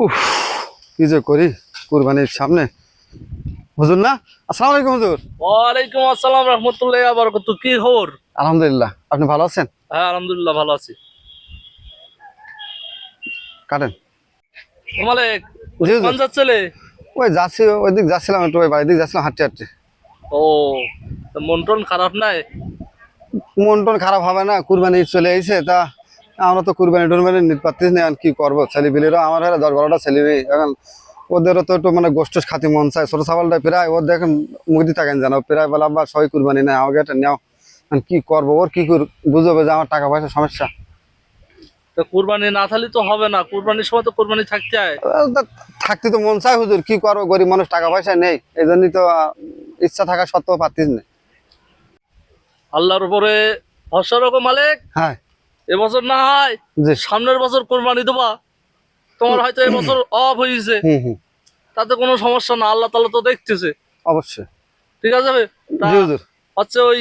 উফ কি যে করি কুরবানির সামনে। হুজুর না? আসসালামু আলাইকুম হুজুর। ওয়ালাইকুম আসসালাম রহমতুল্লাহ বরকত কি খবর? আলহামদুলিল্লাহ। আপনি ভালো আছেন? হ্যাঁ আলহামদুলিল্লাহ ভালো আছি। কাটেন। মালিক কোন যাচ্ছিলে ওই যাচ্ছি ওই দিক যাচ্ছিলাম একটু ওই বাড়ির দিক যাচ্ছিলাম হাঁটতে হাঁটতে। ও মন টন খারাপ নাই? মন টন খারাপ হবে না কুরবানি চলে এসেছে তা আমরা তো কুরবানি টুরবানি নিতে পারতেছি না এখন কি করব? ছেলে ছেলেপিলেরও আমার হলে দশ বারোটা ছেলে মেয়ে এখন ওদেরও তো একটু মানে গোষ্ঠ খাতি মন চায়। ছোটো ছাগলটা প্রায় ওর দেখেন মুখদি থাকেন জানো? প্রায় বলে আব্বা সবাই কুরবানি নেয় আমাকে এটা নেও। কি করব? ওর কি বুঝবে যে আমার টাকা পয়সা সমস্যা। তো কুরবানি না থাকলে তো হবে না। কুরবানির সময় তো কুরবানি থাকতে হয়। থাকতে তো মন চায় হুজুর কি করব? গরিব মানুষ টাকা পয়সা নেই। এই জন্যই তো ইচ্ছা থাকা সত্ত্বেও পারতিস না। আল্লাহর উপরে ভরসা মালিক। হ্যাঁ। এবছর না হয় সামনের বছর কোরবানি দেবা। তোমার হয়তো এবছর অফ হয়েছে হুম হুম। তাতে কোনো সমস্যা না আল্লাহ তালা তো দেখতেছে। অবশ্যই। ঠিক আছে হচ্ছে ওই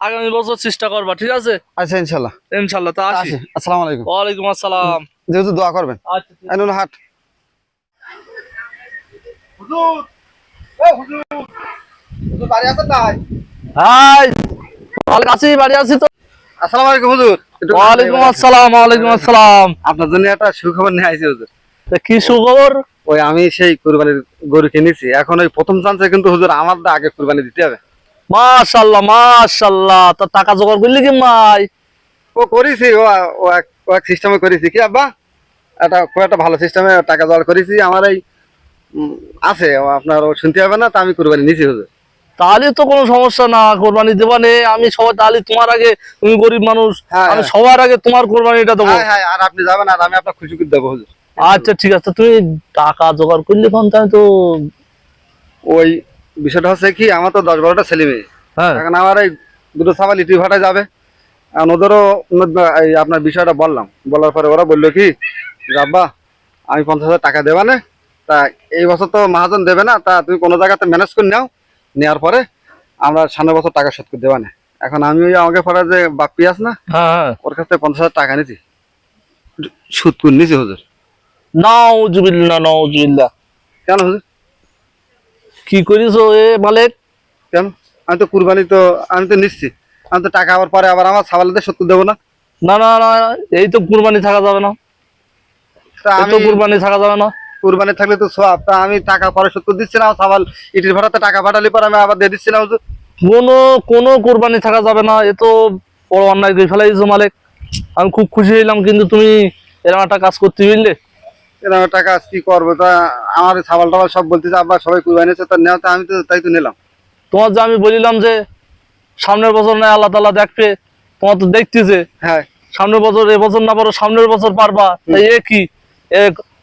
আগামী বছর চেষ্টা করবা ঠিক আছে? আচ্ছা ইনশাল্লাহ। ইনশাল্লাহ তা আসি। আসি। আসসালামু আলাইকুম। ওয়ালাইকুম আসসালাম। জি হুজুর দোয়া করবেন। আচ্ছা ঠিক এই নুন হাট। হাই। মালিক আছি বাড়ি আছি তো। আসসালামু আলাইকুম হুজুর। ওয়ালাইকুম আসসালাম ওয়ালাইকুম আসসালাম। আপনার জন্য একটা সুখবর নিয়ে আইছি হুজুর। তা কি সুখবর? ওই আমি সেই কুরবানির গরু কিনেছি। এখন ওই প্রথম চান্সে কিন্তু হুজুর আমার আগে কুরবানি দিতে হবে। মাশাল্লাহ মাশাল্লাহ তা টাকা জোগাড় করলি কি মাই? ও করেছি ও ও এক সিস্টেমে করেছি। কি আব্বা? এটা খুব একটা ভালো সিস্টেমে টাকা জোগাড় করেছি। আমার এই আছে আপনার শুনতে হবে না তা আমি কুরবানি নিছি হুজুর। তাহলে তো কোনো সমস্যা না কোরবানি দেবা নে আমি সবাই তাহলে তোমার আগে তুমি গরিব মানুষ হ্যাঁ, আমি হ্যাঁ। সবার আগে তোমার কোরবানিটা দেবো। হ্যাঁ আর আপনি যাবেন আর আমি আপনার খুশি করে দেবো আচ্ছা ঠিক আছে তুমি টাকা জোগাড় করলে কোন আমি তো ওই বিষয়টা হচ্ছে কি আমার তো দশ বারোটা ছেলে মেয়ে। হ্যাঁ। এখন আমার এই দুটো সাবাল ইটি ভাটা যাবে। আর ওদেরও আপনার বিষয়টা বললাম। বলার পরে ওরা বলল কি যে আব্বা আমি পঞ্চাশ হাজার টাকা দেবা না তা এই বছর তো মহাজন দেবে না তা তুমি কোনো জায়গাতে ম্যানেজ করে নাও। নেওয়ার পরে আমরা সামনের বছর টাকা শোধ করে দেবা না এখন আমি ওই আমাকে পরে যে বাপ্পি আস না হ্যাঁ হ্যাঁ। ওর কাছ থেকে পঞ্চাশ হাজার টাকা নিছি। সুদ করে নিছি হুজুর। নাউজুবিল্লাহ নাউজুবিল্লাহ। কেন হুজুর? কি করিস এ মালিক? কেন? আমি তো কুরবানি তো আমি তো নিচ্ছি। আমি তো টাকা আবার পরে আবার আমার সাবালদের শোধ করে দেবো না। না না না এই তো কুরবানি থাকা যাবে না। এই আমি তো কুরবানি থাকা যাবে না। কুরবানি থাকলে তো সব তা আমি টাকা পরে শোধ করে দিচ্ছি না সাবাল ইটির ভাড়াতে টাকা পাঠালি পরে আমি আবার দিয়ে দিচ্ছি না হুজুর। কোনো কোনো কোরবানি থাকা যাবে না এ তো বড় অন্যায় করে ফেলাইছো মালিক। আমি খুব খুশি হইলাম কিন্তু তুমি এরকম একটা কাজ করতে বুঝলে? এরকম একটা কাজ কি করব? তা আমার সাবাল টাবাল সব বলতেছে আবার সবাই কুরবানি আছে তা নেওয়া তা আমি তো তাই তো নিলাম। তোমার যে আমি বলিলাম যে সামনের বছর নয় আল্লাহ তালা দেখবে তোমার তো দেখতেছে। হ্যাঁ। সামনের বছর এবছর না পারো সামনের বছর পারবা। তাই এ কি?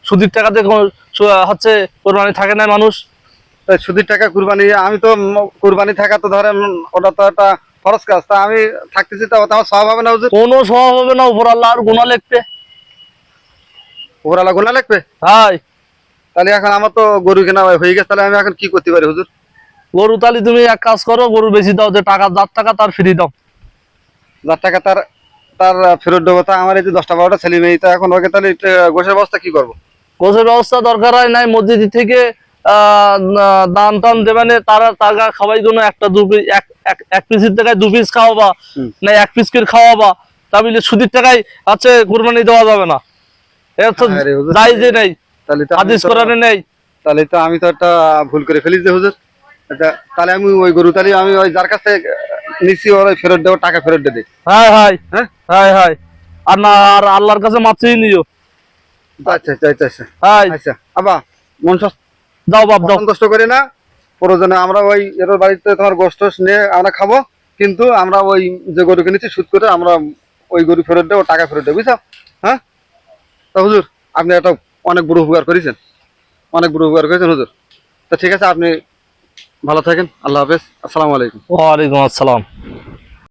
সুদির টাকাতে হচ্ছে কোরবানি থাকে না মানুষ? সুদির টাকা কুরবানি আমি তো কুরবানি থাকা তো ধরেন ওটা তো একটা খরচ কাজ তা আমি থাকতেছি তা আমার সব হবে না কোনো স্বভাব হবে না উপর আল্লাহ আর গুণা লিখবে। ওরালা গোনা লাগবে হাই তাহলে এখন আমার তো গরু কেনা হয়ে গেছে তাহলে আমি এখন কি করতে পারি হুজুর? গরু তালি তুমি এক কাজ করো গরু বেশি দাও যে টাকা যার টাকা তার ফ্রি দাও। যার টাকা তার তার ফেরত দেবো তা আমার এই যে দশটা বারোটা ছেলে মেয়ে তা এখন ওকে তাহলে গোশের বস্তা কি করব? গোছের ব্যবস্থা দরকার হয় নাই মসজিদ থেকে দান টান দেবেন তারা টাকা খাওয়াই জন্য একটা দু পিস এক পিসের টাকায় দু পিস খাওয়াবা না এক পিস করে খাওয়াবা তা বলে সুদির টাকায় আছে কুরবানি দেওয়া যাবে না। যাই যে নেই হাদিস কোরআনে নেই। তাহলে তো আমি তো একটা ভুল করে ফেলি যে হুজুর। তাহলে আমি ওই গরু তাহলে আমি ওই যার কাছে নিচ্ছি ওর ফেরত দেবো টাকা ফেরত দিয়ে দিই হাই হ্যাঁ হাই হাই আর না আর আল্লাহর কাছে মাতৃই নিও। আচ্ছা আচ্ছা আচ্ছা আচ্ছা। আচ্ছা আবা মন যাও বাপ যাও সন্তুষ্ট করি না। প্রয়োজনে আমরা ওই এর বাড়িতে তোমার গোষ্ঠ নিয়ে আমরা খাব। কিন্তু আমরা ওই যে গরু কিনেছি সুদ করে আমরা ওই গরু ফেরত দেবো টাকা ফেরত দেবো বুঝছ? হ্যাঁ? তা হুজুর আপনি একটা অনেক বড় উপকার করেছেন। অনেক বড় উপকার করেছেন হুজুর। তা ঠিক আছে আপনি ভালো থাকেন। আল্লাহ হাফেজ। আসসালামু আলাইকুম। ওয়ালাইকুম আসসালাম।